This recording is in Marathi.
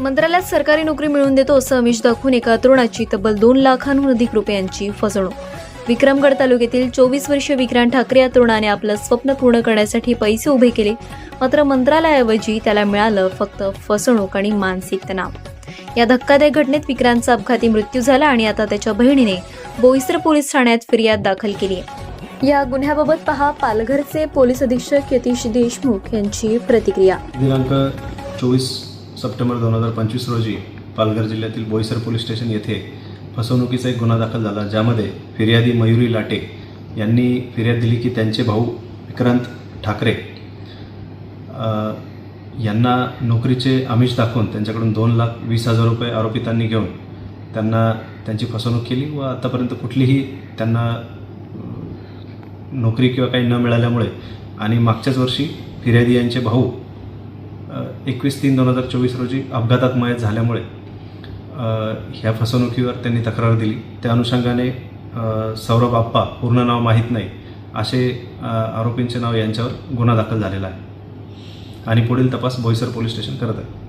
मंत्रालयात सरकारी नोकरी मिळवून देतो असं अमिष दाखवून एका तरुणाची तब्बल दोन लाखांहून अधिक रुपयांची फसवणूक. विक्रमगड तालुक्यातील चोवीस वर्षीय विक्रांत ठाकरे या तरुणाने आपलं स्वप्न पूर्ण करण्यासाठी पैसे उभे केले मात्र मंत्रालयाऐवजी त्याला मिळालं फक्त फसवणूक आणि मानसिक तणाव. या धक्कादायक घटनेत विक्रांतचा अपघाती मृत्यू झाला आणि आता त्याच्या बहिणीने बोईसर पोलीस ठाण्यात फिर्याद दाखल केली आहे. या गुन्ह्याबाबत पहा पालघरचे पोलीस अधीक्षक यतीश देशमुख यांची प्रतिक्रिया. दिनांक चोवीस सप्टेंबर दोन हजार पंचवीस रोजी पालघर जिल्ह्यातील बोईसर पोलीस स्टेशन येथे फसवणुकीचा एक गुन्हा दाखल झाला ज्यामध्ये फिर्यादी मयुरी लाटे यांनी फिर्याद दिली की त्यांचे भाऊ विक्रांत ठाकरे यांना नोकरीचे आमिष दाखवून त्यांच्याकडून दोन लाख वीस हजार रुपये आरोपितांनी घेऊन त्यांना त्यांची फसवणूक केली व आतापर्यंत कुठलीही त्यांना नोकरी किंवा काही न मिळाल्यामुळे आणि मागच्याच वर्षी फिर्यादी यांचे भाऊ एकवीस तीन दोन हजार चोवीस रोजी अपघातात मयत झाल्यामुळे ह्या फसवणुकीवर त्यांनी तक्रार दिली. त्या अनुषंगाने सौरभ आप्पा पूर्ण नाव माहीत नाही असे आरोपींचे नाव यांच्यावर गुन्हा दाखल झालेला आहे. आणि पुढील तपास बोईसर पोलीस स्टेशन करत आहे.